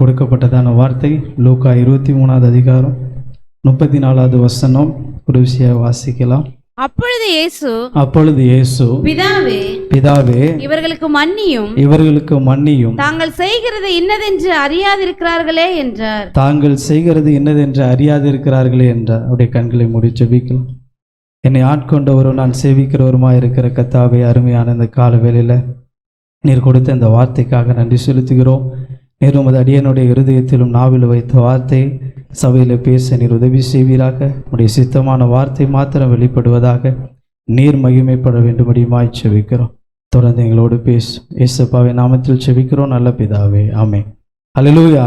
கொடுக்கப்பட்டதான வார்த்தை லூக்கா இருபத்தி மூணாவது அதிகாரம் முப்பத்தி நாலாவது வசனம். ஒரு விஷயம் வாசிக்கலாம். அப்பொழுது இயேசு அப்பொழுது இயேசு பிதாவே பிதாவே இவர்களுக்கு மன்னியும். இவர்களுக்கு மன்னியும். தாங்கள் செய்கிறது இன்னதென்று அறியாதிருக்கிறார்களே என்றார். தாங்கள் செய்கிறது என்னதென்று அறியாதிருக்கிறார்களே என்றார். அவருடைய கண்களை மூடி ஜெபிக்கலாம். என்னை ஆட்கொண்டவரும் நான் சேவிக்கிறவருமா இருக்கிற கத்தாவே அருமையான இந்த கால வேளையில நீர் கொடுத்த இந்த வார்த்தைக்காக நன்றி செலுத்துகிறோம். நீர் உமது அடியனுடைய இருதயத்திலும் நாவில் வைத்த வார்த்தை சபையில் பேச நீர் உதவி செய்வீராக. உடைய சித்தமான வார்த்தை மாத்திரம் வெளிப்படுவதாக நீர் மகிமைப்பட வேண்டும்படியுமாய் செவிக்கிறோம் தொடர்ந்து எங்களோடு பேசும் இயேசுப்பாவை நாமத்தில் செவிக்கிறோம் நல்ல பிதாவே. ஆமே அல்லேலூயா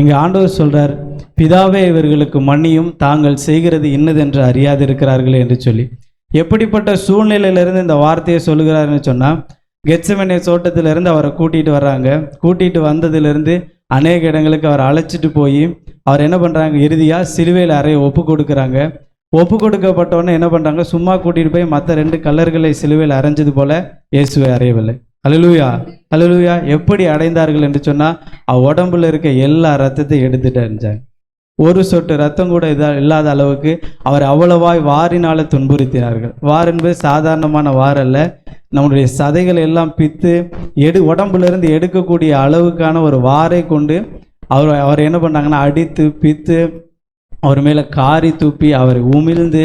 இங்கே ஆண்டவர் சொல்கிறார் பிதாவே இவர்களுக்கு மன்னியும் தாங்கள் செய்கிறது இன்னதென்று அறியாதிருக்கிறார்களே என்று சொல்லி. எப்படிப்பட்ட சூழ்நிலையிலிருந்து இந்த வார்த்தையை சொல்லுகிறாருன்னு சொன்னால் கெட்சமனே தோட்டத்திலிருந்து அவரை கூட்டிகிட்டு வர்றாங்க. கூட்டிகிட்டு வந்ததுலேருந்து அநேக இடங்களுக்கு அவர் அழைச்சிட்டு போய் அவர் என்ன பண்ணுறாங்க இறுதியாக சிலுவையில் அறைய ஒப்பு கொடுக்குறாங்க. ஒப்பு கொடுக்கப்பட்டோன்னே என்ன பண்ணுறாங்க சும்மா கூட்டிகிட்டு போய் மற்ற ரெண்டு கல்லர்களை சிலுவையில் அரைஞ்சது போல இயேசுவை அறையவில்லை. அலலுயா அலலுயா எப்படி அடைந்தார்கள் என்று சொன்னால் உடம்புல இருக்க எல்லா ரத்தத்தையும் எடுத்துட்டு அறிஞ்சாங்க ஒரு சொட்டு ரத்தம் கூட இதா இல்லாத அளவுக்கு அவர் அவ்வளவாய் வாரினால துன்புறுத்தினார்கள். வார் என்பது சாதாரணமான வார் அல்ல. நம்முடைய சதைகள் எல்லாம் பித்து எடு உடம்புல இருந்து எடுக்கக்கூடிய அளவுக்கான ஒரு வாரை கொண்டு அவர் அவர் என்ன பண்ணாங்கன்னா அடித்து பித்து அவர் மேலே காரி தூப்பி அவரை உமிழ்ந்து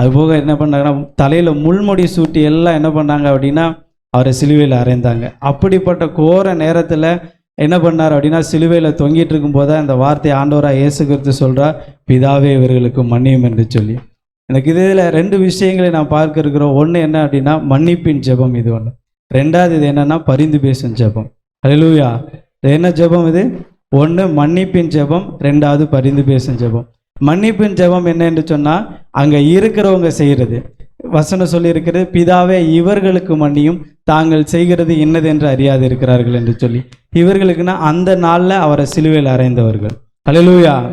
அதுபோக என்ன பண்ணாங்கன்னா தலையில் முள்முடி சூட்டி எல்லாம் என்ன பண்ணாங்க அப்படின்னா அவரை சிலுவையில் அறைந்தாங்க. அப்படிப்பட்ட கோர நேரத்தில் என்ன பண்ணார் அப்படின்னா சிலுவையில் தொங்கிட்டு இருக்கும்போது தான் இந்த வார்த்தை ஆண்டவராக இயேசு கிறிஸ்து சொல்றா பிதாவே இவர்களுக்கு மன்னியும் என்று சொல்லி. எனக்கு இதில் ரெண்டு விஷயங்களை நான் பார்க்க இருக்கிறோம். ஒன்று என்ன அப்படின்னா மன்னிப்பின் ஜெபம் இது ஒன்று ரெண்டாவது இது என்னென்னா பரிந்து பேசும் ஜெபம். ஹalleluya இது என்ன ஜெபம் இது? ஒன்று மன்னிப்பின் ஜெபம். ரெண்டாவது பரிந்து பேசும் ஜெபம். மன்னிப்பின் ஜெபம் என்ன என்று சொன்னால் அங்கே இருக்கிறவங்க செய்கிறது வசனம் சொல்லியிருக்கிறது பிதாவே இவர்களுக்கு மன்னியும். தாங்கள் செய்கிறது என்னது என்று அறியாது இருக்கிறார்கள் என்று சொல்லி. இவர்களுக்குன்னா அந்த நாளில் அவரை சிலுவையில் அறைந்தவர்கள். ஹalleluya.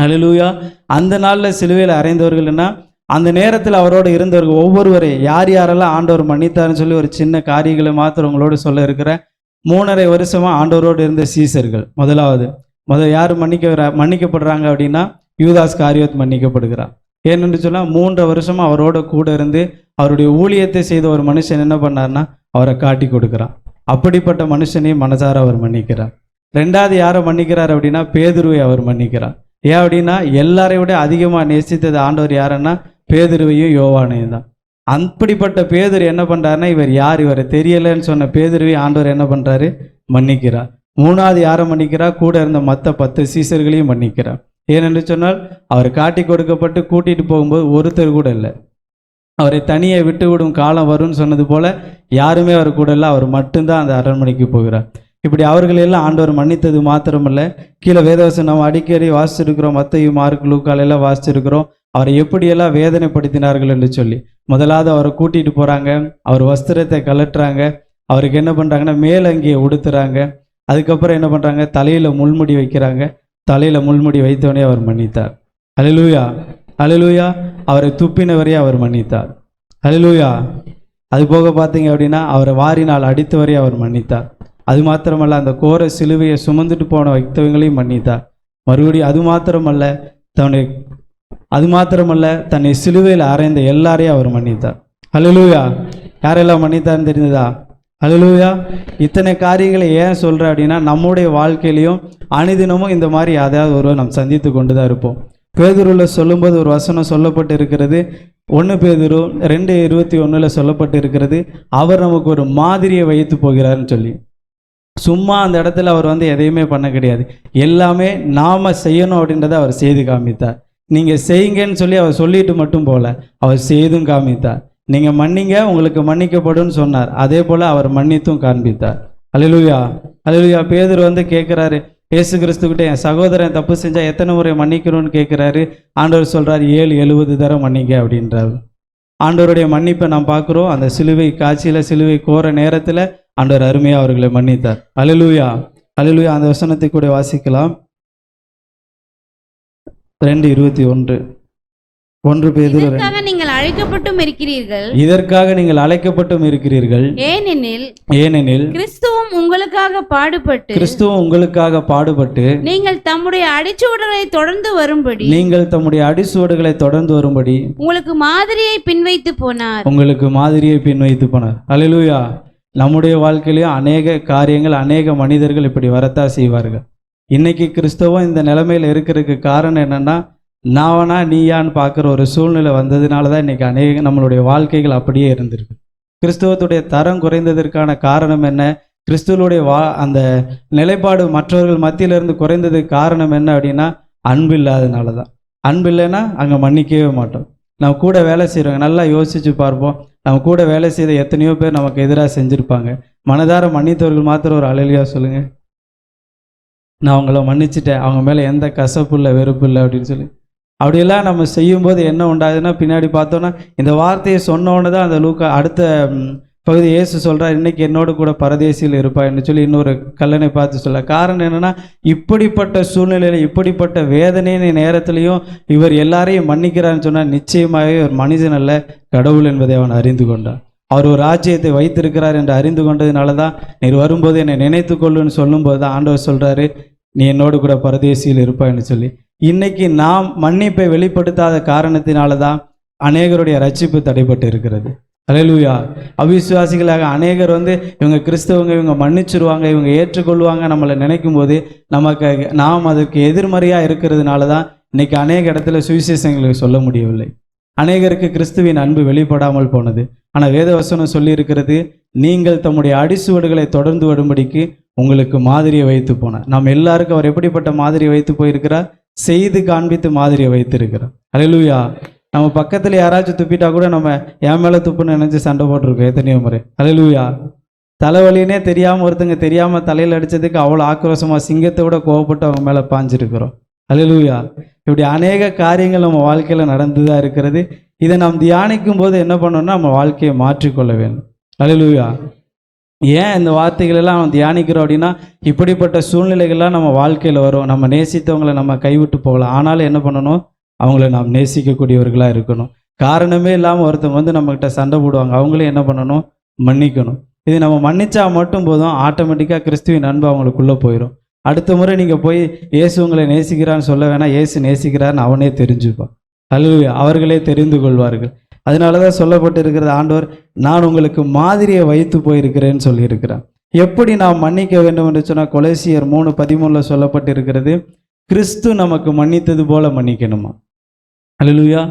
ஹalleluya. அந்த நாளில் சிலுவையில் அறைந்தவர்கள்னா அந்த நேரத்தில் அவரோடு இருந்தவர்கள் ஒவ்வொருவரை யார் யாரெல்லாம் ஆண்டவர் மன்னித்தார்னு சொல்லி ஒரு சின்ன காரியங்களை மாத்திரம் உங்களோடு சொல்ல இருக்கிற மூணரை வருஷமா ஆண்டவரோடு இருந்த சீசர்கள். முதலாவது முதல் யார் மன்னிக்க மன்னிக்கப்படுறாங்க அப்படின்னா யூதாஸ் காரியத் மன்னிக்கப்படுகிறார். ஏனென்று சொன்னால் மூன்று வருஷம் அவரோட கூட இருந்து அவருடைய ஊழியத்தை செய்த ஒரு மனுஷன் என்ன பண்ணார்னா அவரை காட்டி கொடுக்குறான். அப்படிப்பட்ட மனுஷனையும் மனசார அவர் மன்னிக்கிறார். ரெண்டாவது யாரை மன்னிக்கிறார் அப்படின்னா பேதுருவை அவர் மன்னிக்கிறார். ஏன் அப்படின்னா எல்லாரையும் விட அதிகமாக நேசித்தது ஆண்டவர் யாருன்னா பேதுருவையும் யோவானையும் தான். அப்படிப்பட்ட பேதுரு என்ன பண்ணுறாருன்னா இவர் யார் இவரை தெரியலைன்னு சொன்ன பேதுருவை ஆண்டவர் என்ன பண்ணுறாரு மன்னிக்கிறார். மூணாவது யாரை மன்னிக்கிறார்? கூட இருந்த மற்ற பத்து சீசர்களையும் மன்னிக்கிறார். ஏனென்று சொன்னால் அவர் காட்டி கொடுக்கப்பட்டு கூட்டிட்டு போகும்போது ஒருத்தர் கூட இல்லை. அவரை தனியே விட்டு விடும் காலம் வரும்னு சொன்னது போல யாருமே அவர் கூட இல்லை. அவர் மட்டும்தான் அந்த அரண்மனைக்கு போகிறார். இப்படி அவர்கள் எல்லாம் ஆண்டவர் மன்னித்தது மாத்திரமல்ல. கீழே வேதவசம் நம்ம அடிக்கடி வாசிச்சிருக்கிறோம். மத்தையும் மார்க் லூக்கால் எல்லாம் வாசிச்சிருக்கிறோம். அவரை எப்படியெல்லாம் வேதனைப்படுத்தினார்கள் என்று சொல்லி. முதலாவது அவரை கூட்டிட்டு போகிறாங்க அவர் வஸ்திரத்தை கலட்டுறாங்க அவருக்கு என்ன பண்ணுறாங்கன்னா மேலங்கியை உடுத்துறாங்க. அதுக்கப்புறம் என்ன பண்ணுறாங்க தலையில் முள்முடி வைக்கிறாங்க. தலையில முள்முடி வைத்தவனே அவர் மன்னித்தார். அலிலூயா அலிலூயா அவரை துப்பினவரே அவர் மன்னித்தார். அலிலூயா அது போக பார்த்தீங்க அப்படின்னா அவரை வாரினால் அடித்தவரே அவர் மன்னித்தார். அது மாத்திரமல்ல அந்த கோர சிலுவையை சுமந்துட்டு போன வைத்தவங்களையும் மன்னித்தார். மறுபடியும் அது மாத்திரமல்ல தன்னை அது மாத்திரமல்ல தன்னை சிலுவையில் அறைந்த எல்லாரையும் அவர் மன்னித்தார். ஹalleluya. யாரெல்லாம் மன்னித்தார்னு தெரிஞ்சதா ஹalleluya. இத்தனை காரியங்களை ஏன் சொல்கிறேன் அப்படின்னா நம்முடைய வாழ்க்கையிலையும் அனுதினமும் இந்த மாதிரி யாரையாவது ஒருவர் நாம் சந்தித்து கொண்டு தான் இருப்போம். பேதுருவில் சொல்லும்போது ஒரு வசனம் சொல்லப்பட்டு இருக்கிறது ஒன்று பேதுரு ரெண்டு இருபத்தி ஒன்றில் சொல்லப்பட்டு இருக்கிறது அவர் நமக்கு ஒரு மாதிரியை வைத்து போகிறார்னு சொல்லி. சும்மா அந்த இடத்துல அவர் வந்து எதையுமே பண்ண கிடையாது. எல்லாமே நாம் செய்யணும் அப்படின்றத அவர் செய்து காமித்தார். நீங்கள் செய்யுங்கன்னு சொல்லி அவர் சொல்லிட்டு மட்டும் போல அவர் செய்தும் காமித்தார். நீங்கள் மன்னிங்க உங்களுக்கு மன்னிக்கப்படும் சொன்னார். அதே போல் அவர் மன்னித்தும் காண்பித்தார். அலிலுயா அலிலுயா பேதர் வந்து கேட்குறாரு இயேசு கிறிஸ்துக்கிட்ட என் சகோதரன் தப்பு செஞ்சா எத்தனை முறை மன்னிக்கணும்னு கேட்குறாரு ஆண்டவர் சொல்றாரு ஏழு எழுபது தரம் மன்னிங்க அப்படின்றாரு. ஆண்டவருடைய மன்னிப்பை நாம் பார்க்குறோம். அந்த சிலுவை காட்சியில சிலுவை கோர நேரத்தில் ஆண்டவர் அருமையாக அவர்களை மன்னித்தார். அலிலுயா அலிலுயா அந்த வசனத்தை கூட வாசிக்கலாம். ரெண்டு இருபத்தி ஒன்று. ஒன்று பேதுரு. இதற்காக நீங்கள் அழைக்கப்பட்டும் இருக்கிறீர்கள். இதற்காக நீங்கள் அழைக்கப்பட்டும் இருக்கிறீர்கள். ஏனெனில் ஏனெனில் கிறிஸ்துவும் உங்களுக்காக பாடுபட்டு கிறிஸ்துவும் உங்களுக்காக பாடுபட்டு நீங்கள் தம்முடைய அடிச்சுவடுகளை தொடர்ந்து வரும்படி நீங்கள் தம்முடைய அடிசுவடுகளை தொடர்ந்து வரும்படி உங்களுக்கு மாதிரியை பின்வைத்து போனார். உங்களுக்கு மாதிரியை பின் வைத்து போனார். அல்லேலூயா நம்முடைய வாழ்க்கையிலையும் அநேக காரியங்கள் அநேக மனிதர்கள் இப்படி வரத்தான் செய்வார்கள். இன்னைக்கு கிறிஸ்தவம் இந்த நிலைமையில இருக்கிறதுக்கு காரணம் என்னன்னா நாவனா நீயான்னு பார்க்குற ஒரு சூழ்நிலை வந்ததுனால தான் இன்னைக்கு அநேக நம்மளுடைய வாழ்க்கைகள் அப்படியே இருந்திருக்கு. கிறிஸ்தவத்துடைய தரம் குறைந்ததற்கான காரணம் என்ன? கிறிஸ்துவனுடைய வா அந்த நிலைப்பாடு மற்றவர்கள் மத்தியிலிருந்து குறைந்ததுக்கு காரணம் என்ன அப்படின்னா அன்பு இல்லாதனால தான் அன்பு இல்லைன்னா அங்கே மன்னிக்கவே மாட்டோம். நம்ம கூட வேலை செய்கிறவங்க நல்லா யோசிச்சு பார்ப்போம். நம்ம கூட வேலை செய்த எத்தனையோ பேர் நமக்கு எதிராக செஞ்சுருப்பாங்க. மனதார மன்னித்தவர்கள் மாத்திரம் ஒரு அழலியாக சொல்லுங்கள் நான் அவங்கள மன்னிச்சிட்டேன். அவங்க மேலே எந்த கசப்பு இல்லை வெறுப்பு இல்லை அப்படின்னு சொல்லி. அப்படியெல்லாம் நம்ம செய்யும்போது என்ன உண்டாகுதுன்னா பின்னாடி பார்த்தோன்னா இந்த வார்த்தையை சொன்னோன்னு தான் அந்த லூக்கா அடுத்த பகுதி இயேசு சொல்கிறார் இன்னைக்கு என்னோடு கூட பரதேசியில் இருப்பான்னு சொல்லி இன்னொரு கல்லனை பார்த்து சொல்ல காரணம் என்னன்னா இப்படிப்பட்ட சூழ்நிலையில் இப்படிப்பட்ட வேதனையின் நேரத்திலையும் இவர் எல்லாரையும் மன்னிக்கிறான்னு சொன்னால் நிச்சயமாகவே ஒரு மனிதன் அல்ல கடவுள் என்பதை அவன் அறிந்து கொண்டான். அவர் ஒரு ராஜ்யத்தை வைத்திருக்கிறார் என்று அறிந்து கொண்டதுனால தான் நீர் வரும்போது என்னை நினைத்து கொள்ளுன்னு சொல்லும்போது தான் ஆண்டவர் சொல்கிறாரு நீ என்னோடு கூட பரதேசியில் இருப்பாய்னு சொல்லி. இன்னைக்கு நாம் மன்னிப்பை வெளிப்படுத்தாத காரணத்தினால தான் அநேகருடைய ரட்சிப்பு தடைப்பட்டு இருக்கிறது. அலையலூயா அவிசுவாசிகளாக அநேகர் வந்து இவங்க கிறிஸ்தவங்க இவங்க மன்னிச்சிருவாங்க இவங்க ஏற்றுக்கொள்வாங்க நம்மளை நினைக்கும் போது நமக்கு நாம் அதற்கு எதிர்மறையாக இருக்கிறதுனால தான் இன்னைக்கு அநேக இடத்துல சுவிசேஷங்களுக்கு சொல்ல முடியவில்லை. அநேகருக்கு கிறிஸ்துவின் அன்பு வெளிப்படாமல் போனது. ஆனால் வேதவசனம் சொல்லியிருக்கிறது நீங்கள் தம்முடைய அடிசுவடுகளை தொடர்ந்து வரும்படிக்கு உங்களுக்கு மாதிரியை வைத்து போனார். நாம் எல்லாருக்கும் அவர் எப்படிப்பட்ட மாதிரியை வைத்து போயிருக்கிறார்? செய்து காண்பித்து மாதிரியை வைத்திருக்கிறார். அலையலூயா நம்ம பக்கத்தில் யாராச்சும் துப்பிட்டா கூட நம்ம என் மேலே துப்புன்னு நினச்சி சண்டை போட்டிருக்கோம் எத்தனையோ முறை. அலையலூயா தலைவலினே தெரியாமல் ஒருத்தங்க தெரியாமல் தலையில் அடித்ததுக்கு அவ்வளோ ஆக்ரோஷமாக சிங்கத்தை விட கோவப்பட்டு அவங்க மேலே பாஞ்சிருக்கிறோம். அலையலூயா இப்படி அநேக காரியங்கள் நம்ம வாழ்க்கையில் நடந்து தான் இருக்கிறது. இதை நாம் தியானிக்கும் போது என்ன பண்ணணும்னா நம்ம வாழ்க்கையை மாற்றிக்கொள்ள வேண்டும். அலையலூயா ஏன் இந்த வார்த்தைகள் எல்லாம் நம்ம தியானிக்கிறோம் அப்படின்னா இப்படிப்பட்ட சூழ்நிலைகள்லாம் நம்ம வாழ்க்கையில் வரும். நம்ம நேசித்தவங்களை நம்ம கைவிட்டு போகலாம். ஆனாலும் என்ன பண்ணணும்? அவங்கள நாம் நேசிக்கக்கூடியவர்களாக இருக்கணும். காரணமே இல்லாமல் ஒருத்தவங்க வந்து நம்மக்கிட்ட சண்டை போடுவாங்க. அவங்களும் என்ன பண்ணணும்? மன்னிக்கணும். இது நம்ம மன்னிச்சா மட்டும் போதும். ஆட்டோமேட்டிக்காக கிறிஸ்துவின் அன்பு அவங்களுக்குள்ளே போயிடும் அடுத்த முறை நீங்கள் போய் இயேசு உங்களை நேசிக்கிறான்னு சொல்ல வேணாம். இயேசு நேசிக்கிறான்னு அவனே தெரிஞ்சுப்பான். அல்லது அவர்களே தெரிந்து கொள்வார்கள். அதனால தான் சொல்லப்பட்டு இருக்கிறது ஆண்டவர் நான் உங்களுக்கு மாதிரியை வைத்து போயிருக்கிறேன்னு சொல்லியிருக்கிறான் எப்படி நாம் மன்னிக்க வேண்டும் என்று சொன்னால் கொலேசியர் மூணு பதிமூணில் சொல்லப்பட்டிருக்கிறது கிறிஸ்து நமக்கு மன்னித்தது போல மன்னிக்கணுமா? அல்லேலூயா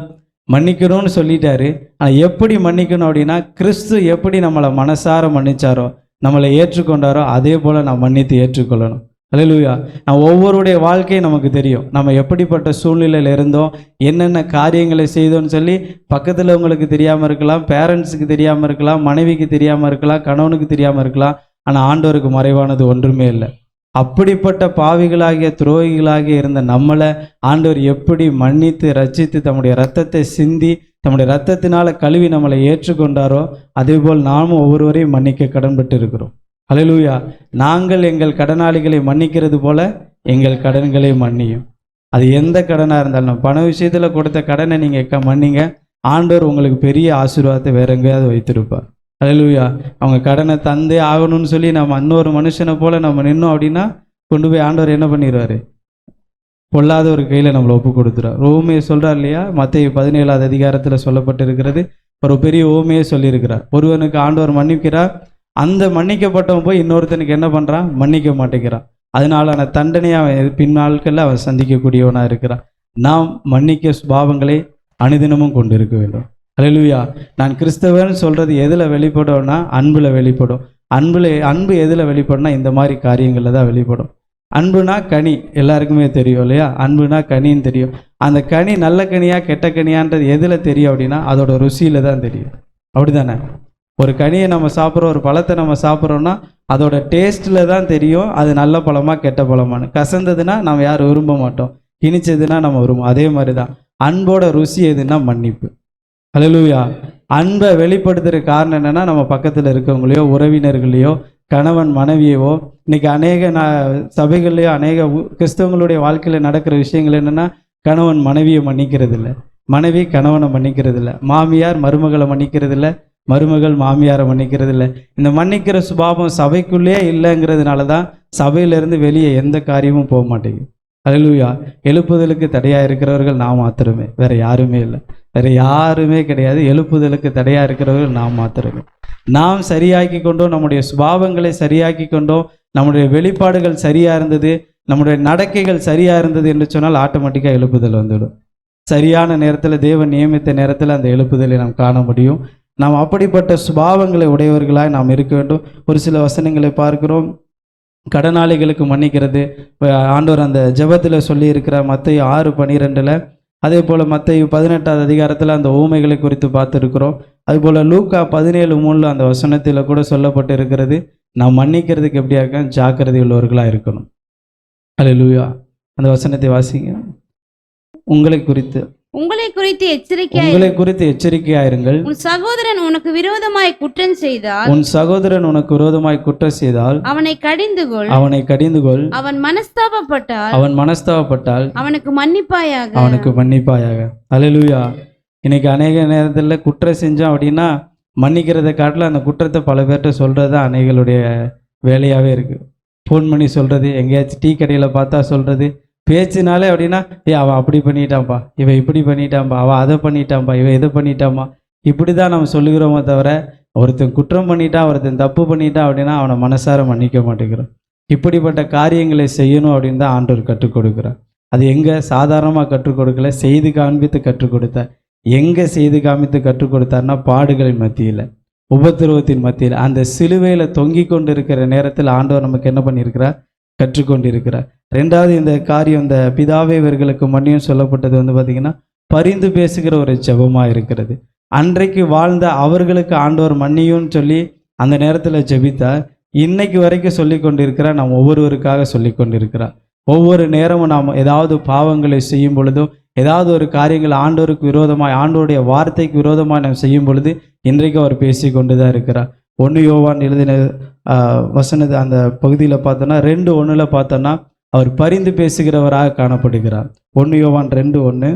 மன்னிக்கணும்னு சொல்லிட்டாரு. ஆனால் எப்படி மன்னிக்கணும் அப்படின்னா கிறிஸ்து எப்படி நம்மளை மனசார மன்னிச்சாரோ நம்மளை ஏற்றுக்கொண்டாரோ அதே போல் நான் மன்னித்து ஏற்றுக்கொள்ளணும். அல்லேலூயா நான் ஒவ்வொருடைய வாழ்க்கையும் நமக்கு தெரியும். நம்ம எப்படிப்பட்ட சூழ்நிலையில் இருந்தோம் என்னென்ன காரியங்களை செய்தோம்னு சொல்லி பக்கத்தில் உங்களுக்கு தெரியாமல் இருக்கலாம் பேரண்ட்ஸுக்கு தெரியாமல் இருக்கலாம் மனைவிக்கு தெரியாமல் இருக்கலாம் கணவனுக்கு தெரியாமல் இருக்கலாம். ஆனால் ஆண்டவருக்கு மறைவானது ஒன்றுமே இல்லை. அப்படிப்பட்ட பாவிகளாகிய துரோகிகளாகிய இருந்த நம்மளை ஆண்டவர் எப்படி மன்னித்து ரச்சித்து தம்முடைய ரத்தத்தை சிந்தி தம்முடைய ரத்தத்தினால கழுவி நம்மளை ஏற்றுக்கொண்டாரோ அதேபோல் நாமும் ஒவ்வொருவரையும் மன்னிக்க கடன்பட்டு இருக்கிறோம் அலலூயா நாங்கள் எங்கள் கடனாளிகளை மன்னிக்கிறது போல எங்கள் கடன்களை மன்னியும். அது எந்த கடனாக இருந்தாலும் பண விஷயத்தில் கொடுத்த கடனை நீங்கள் க மன்னிங்க. ஆண்டவர் உங்களுக்கு பெரிய ஆசீர்வாதத்தை வேற எங்கேயாவது வைத்திருப்பார். ஹalleluya. அவங்க கடனை தந்தே ஆகணும்னு சொல்லி நம்ம இன்னொரு மனுஷனை போல நம்ம நின்னோம் அப்படின்னா கொண்டு போய் ஆண்டவர் என்ன பண்ணிடுவாரு? பொல்லாத ஒரு கையில் நம்மளை ஒப்பு கொடுத்துறார் ரோமே சொல்கிறார் இல்லையா? மற்ற பதினேழாவது அதிகாரத்தில் சொல்லப்பட்டிருக்கிறது. ஒரு பெரிய ஓமையே சொல்லியிருக்கிறார். ஒருவனுக்கு ஆண்டவர் மன்னிக்கிறார். அந்த மன்னிக்கப்பட்டவன் போய் இன்னொருத்தனுக்கு என்ன பண்ணுறான் மன்னிக்க மாட்டேங்கிறான். அதனாலான தண்டனையை அவன் பின் நாட்களில் அவன் சந்திக்கக்கூடியவனாக இருக்கிறான். நாம் மன்னிக்க சுபாவங்களை அனுதினமும் கொண்டு இருக்க வேண்டும். ஹalleluya. நான் கிறிஸ்தவன் சொல்கிறது எதில் வெளிப்படும்னா அன்பில் வெளிப்படும். அன்பில் அன்பு எதில் வெளிப்படும்னா இந்த மாதிரி காரியங்களில் தான் வெளிப்படும். அன்புனா கனி எல்லாருக்குமே தெரியும் இல்லையா? அன்புனா கனின்னு தெரியும். அந்த கனி நல்ல கனியா கெட்ட கனியான்றது எதில் தெரியும் அப்படின்னா அதோட ருசியில் தான் தெரியும். அப்படிதானே? ஒரு கனியை நம்ம சாப்பிட்றோம் ஒரு பழத்தை நம்ம சாப்பிட்றோன்னா அதோட டேஸ்ட்டில் தான் தெரியும் அது நல்ல பழமா கெட்ட பழமான்னு. கசந்ததுன்னா நம்ம யாரும் விரும்ப மாட்டோம். இனிச்சதுன்னா நம்ம விரும்புவோம். அதே மாதிரி தான் அன்போட ருசி எதுன்னா மன்னிப்பு. ஹalleluya. அன்பை வெளிப்படுத்துகிற காரணம் என்னென்னா நம்ம பக்கத்தில் இருக்கவங்களையோ உறவினர்களையோ கணவன் மனைவியவோ இன்னைக்கு அநேக ந சபைகள்லையோ அநேக கிறிஸ்தவங்களுடைய வாழ்க்கையில் நடக்கிற விஷயங்கள் என்னென்னா கணவன் மனைவியை மன்னிக்கிறது இல்லை மனைவி கணவனை மன்னிக்கிறது இல்லை மாமியார் மருமகளை மன்னிக்கிறது இல்லை மருமகள் மாமியாரை மன்னிக்கிறது இல்லை இந்த மன்னிக்கிற சுபாவம் சபைக்குள்ளேயே இல்லைங்கிறதுனால தான் சபையிலேருந்து வெளியே எந்த காரியமும் போக மாட்டேங்குது. அல்லேலூயா எழுப்புதலுக்கு தடையாக இருக்கிறவர்கள் நான் மாத்திரமே. வேற யாருமே இல்லை. வேற யாருமே கிடையாது. எழுப்புதலுக்கு தடையாக இருக்கிறவர்கள் நாம் மாத்திரமே. நாம் சரியாக்கி கொண்டோம். நம்முடைய சுபாவங்களை சரியாக்கி கொண்டோம். நம்முடைய வெளிப்பாடுகள் சரியாக இருந்தது. நம்முடைய நடக்கைகள் சரியாக இருந்தது என்று சொன்னால் ஆட்டோமேட்டிக்காக எழுப்புதல் வந்துவிடும் சரியான நேரத்தில் தேவன் நியமித்த நேரத்தில் அந்த எழுப்புதலை நாம் காண முடியும். நாம் அப்படிப்பட்ட சுபாவங்களை உடையவர்களாய் நாம் இருக்க வேண்டும். ஒரு சில வசனங்களை பார்க்கிறோம். கடனாளிகளுக்கு மன்னிக்கிறது. இப்ப ஆண்டவர் அந்த ஜெபத்தில் சொல்லியிருக்கிற மற்ற மத்திய ஆறு பனிரெண்டில் அதே போல் மற்ற பதினெட்டாவது அதிகாரத்தில் அந்த ஊமைகளை குறித்து பார்த்துருக்குறோம். அதுபோல் லூக்கா பதினேழு மூணில் அந்த வசனத்தில் கூட சொல்லப்பட்டு இருக்கிறது நாம் மன்னிக்கிறதுக்கு எப்படியாக்க ஜாக்கிரதை உள்ளவர்களாக இருக்கணும். அல்லேலூயா அந்த வசனத்தை வாசிங்க. உங்களை குறித்து. உங்களை குறித்து எச்சரிக்கையாய் உங்களை குறித்து எச்சரிக்கையாயிருங்கள் உன் சகோதரன் உனக்கு விரோதமாய் குற்றம் செய்தால் உன் சகோதரன் உனக்கு விரோதமாய் குற்றம் செய்தால் அவனை கடிந்து கொள் அவனை கடிந்து கொள் அவன் மனஸ்தாபப்பட்டால் அவன் மனஸ்தாபப்பட்டால் அவனுக்கு மன்னிப்பாயாக. அவனுக்கு மன்னிப்பாயாக. அல்லேலூயா இன்னைக்கு அநேக நேரத்தில் குற்றம் செஞ்சோம் அப்படின்னா மன்னிக்கிறதை காட்டில் அந்த குற்றத்தை பல பேர்கிட்ட சொல்கிறது தான் அநேகளுடைய வேலையாகவே இருக்குது ஃபோன் பண்ணி சொல்கிறது எங்கேயாச்சும் டீ கடையில் பார்த்தா சொல்கிறது பேச்சுனாலே அப்படின்னா ஏ அவன் அப்படி பண்ணிட்டான்ப்பா இவன் இப்படி பண்ணிட்டான்ப்பா அவன் அதை பண்ணிட்டான்ப்பா இவன் இதை பண்ணிட்டான்ப்பா இப்படி தான் நம்ம சொல்லுகிறோமே தவிர ஒருத்தன் குற்றம் பண்ணிட்டான் ஒருத்தன் தப்பு பண்ணிட்டான் அப்படின்னா அவனை மனசார மன்னிக்க மாட்டேங்கிறோம். இப்படிப்பட்ட காரியங்களை செய்யணும் அப்படின்னு தான் ஆண்டவர் கற்றுக் கொடுக்குறார். அது எங்கே சாதாரணமாக கற்றுக் கொடுக்கல செய்து காண்பித்து கற்றுக் கொடுத்தார் எங்கே செய்து காமித்து கற்றுக் கொடுத்தார்னா பாடுகளின் மத்தியில் உபத்திரவத்தின் மத்தியில். அந்த சிலுவையில் தொங்கி கொண்டு இருக்கிற நேரத்தில் ஆண்டவர் நமக்கு என்ன பண்ணியிருக்கிறார்? கற்றுக்கொண்டு இருக்கிறார் ரெண்டாவது இந்த காரியம் இந்த பிதாவே இவர்களுக்கு மன்னியும் சொல்லப்பட்டது வந்து பார்த்திங்கன்னா பரிந்து பேசுகிற ஒரு ஜெபமாக இருக்கிறது. அன்றைக்கு வாழ்ந்த அவர்களுக்கு ஆண்டவர் மன்னியும்னு சொல்லி அந்த நேரத்தில் ஜெபித்தார். இன்னைக்கு வரைக்கும் சொல்லி கொண்டிருக்கிறார் நாம் ஒவ்வொருவருக்காக சொல்லி கொண்டிருக்கிறார். ஒவ்வொரு நேரமும் நாம் ஏதாவது பாவங்களை செய்யும் பொழுதும் ஏதாவது ஒரு காரியங்கள் ஆண்டோருக்கு விரோதமாய் ஆண்டோருடைய வார்த்தைக்கு விரோதமாக நாம் செய்யும் பொழுது இன்றைக்கு அவர் பேசி கொண்டு தான் இருக்கிறார். ஒன்று யோவான் எழுதின வசனது அந்த பகுதியில் பார்த்தோன்னா ரெண்டு ஒன்றில் பார்த்தோன்னா அவர் பரிந்து பேசுகிறவராக காணப்படுகிறார். ஒன்று யோவான் ரெண்டு ஒன்று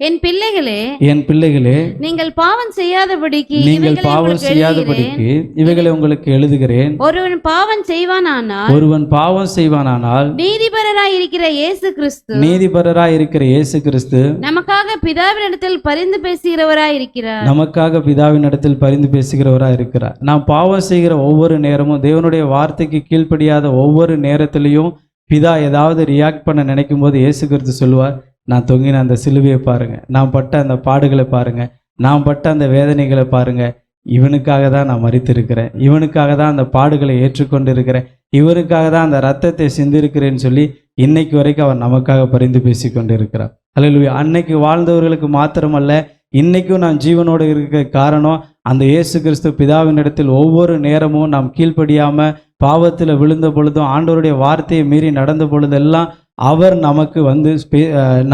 என் பிள்ளைகளே என் பிள்ளைகளே நீங்கள் பாவம் செய்யாதபடிக்கு நீங்கள் பாவம். செய்யாதபடிக்கு இவைகளை உங்களுக்கு எழுதுகிறேன். ஒருவன் பாவம் செய்வானானால் ஒருவன் பாவம் செய்வானானால் நீதிபரராய் இருக்கிற இயேசு கிறிஸ்து நீதிபரராய் இருக்கிற இயேசு கிறிஸ்து நமக்காக பிதாவினிடத்தில் பரிந்து பேசுகிறவராய் இருக்கிறார் நமக்காக பிதாவினிடத்தில் பரிந்து பேசுகிறவராய் இருக்கிறார் நாம் பாவம் செய்கிற ஒவ்வொரு நேரமும் தேவனுடைய வார்த்தைக்கு கீழ்ப்படியாத ஒவ்வொரு நேரத்திலையும் பிதா ஏதாவது ரியாக்ட் பண்ண நினைக்கும் போது இயேசு கிறிஸ்து சொல்லுவார் நான் தொங்கின அந்த சிலுவையை பாருங்க. நான் பட்ட அந்த பாடுகளை பாருங்க. நான் பட்ட அந்த வேதனைகளை பாருங்க. இவனுக்காக தான் நான் மறித்திருக்கிறேன் இவனுக்காக தான் அந்த பாடுகளை ஏற்றுக்கொண்டு இருக்கிறேன் இவனுக்காக தான் அந்த ரத்தத்தை சிந்திருக்கிறேன்னு சொல்லி இன்னைக்கு வரைக்கும் அவர் நமக்காக பரிந்து பேசி கொண்டு இருக்கிறார் அல்லேலூயா அன்னைக்கு வாழ்ந்தவர்களுக்கு மாத்திரமல்ல இன்னைக்கும் நாம் ஜீவனோடு இருக்க காரணம் அந்த இயேசு கிறிஸ்து பிதாவின் இடத்தில் ஒவ்வொரு நேரமும் நாம் கீழ்ப்படியாமல் பாவத்தில் விழுந்த பொழுதும் ஆண்டவருடைய வார்த்தையை மீறி நடந்த பொழுதெல்லாம் அவர் நமக்கு வந்து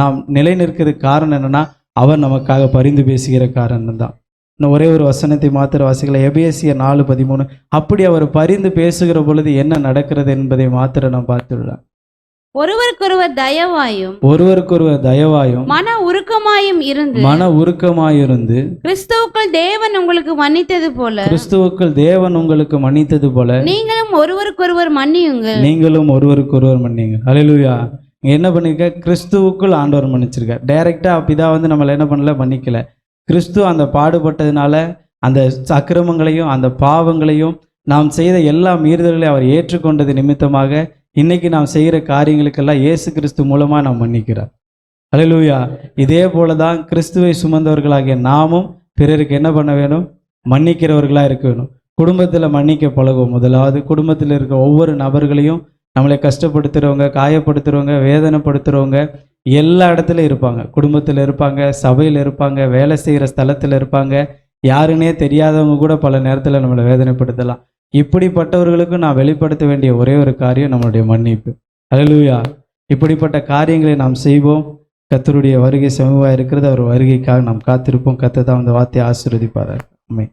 நாம் நிலை நிற்கிறதுக்கு காரணம் என்னன்னா அவர் நமக்காக பரிந்து பேசுகிற காரணம் தான். இன்னும் ஒரே ஒரு வசனத்தை மாத்திர வாசிக்கல. எபேசிய நாலு பதிமூணு. அப்படி அவர் பரிந்து பேசுகிற பொழுது என்ன நடக்கிறது என்பதை மாத்திர நாம் பார்த்துள்ளேன் ஒருவருக்கொருவர் தயவாயும் ஒருவருக்கொருவர் தயவாயும் மன உருக்கமாயும் இருந்து மன உருக்கமாயிருந்து கிறிஸ்துவுக்குள் தேவன் உங்களுக்கு மன்னித்தது போல கிறிஸ்துவுக்குள் தேவன் உங்களுக்கு மன்னித்தது போல நீங்களும் ஒருவருக்கொருவர் மன்னியுங்கள். நீங்களும் ஒருவருக்கொருவர் ஹalleluya இங்க என்ன பண்ணிருக்க? கிறிஸ்துவுக்குள் ஆண்டவர் மன்னிச்சிருக்க டைரக்டா பிதா வந்து நம்மளை என்ன பண்ணல? மன்னிக்கல. கிறிஸ்து அந்த பாடுபட்டதுனால அந்த அக்கிரமங்களையும் அந்த பாவங்களையும் நாம் செய்த எல்லா மீறுதல்களையும் அவர் ஏற்றுக்கொண்டது நிமித்தமாக இன்னைக்கு நாம் செய்கிற காரியங்களுக்கெல்லாம் இயேசு கிறிஸ்து மூலமாக நாம் மன்னிக்கிறார் ஹalleluya இதே போல தான் கிறிஸ்துவை சுமந்தவர்களாகிய நாமும் பிறருக்கு என்ன பண்ண வேணும்? மன்னிக்கிறவர்களாக இருக்க வேணும். குடும்பத்தில் மன்னிக்க பழகும் முதலாவது. குடும்பத்தில் இருக்க ஒவ்வொரு நபர்களையும் நம்மளை கஷ்டப்படுத்துகிறவங்க காயப்படுத்துகிறவங்க வேதனைப்படுத்துகிறவங்க எல்லா இடத்துலையும் இருப்பாங்க. குடும்பத்தில் இருப்பாங்க சபையில் இருப்பாங்க வேலை செய்கிற ஸ்தலத்தில் இருப்பாங்க. யாருன்னே தெரியாதவங்க கூட பல நேரத்தில் நம்மளை வேதனைப்படுத்தலாம். இப்படிப்பட்டவர்களுக்கும் நான் வெளிப்படுத்த வேண்டிய ஒரே ஒரு காரியம் நம்மளுடைய மன்னிப்பு. அல்லேலூயா இப்படிப்பட்ட காரியங்களை நாம் செய்வோம். கத்தருடைய வருகை சமூகமாக இருக்கிறது. அவர் வருகைக்காக நாம் காத்திருப்போம். கத்தை தான் அந்த வார்த்தையை ஆசீர்வதிப்பார் அமை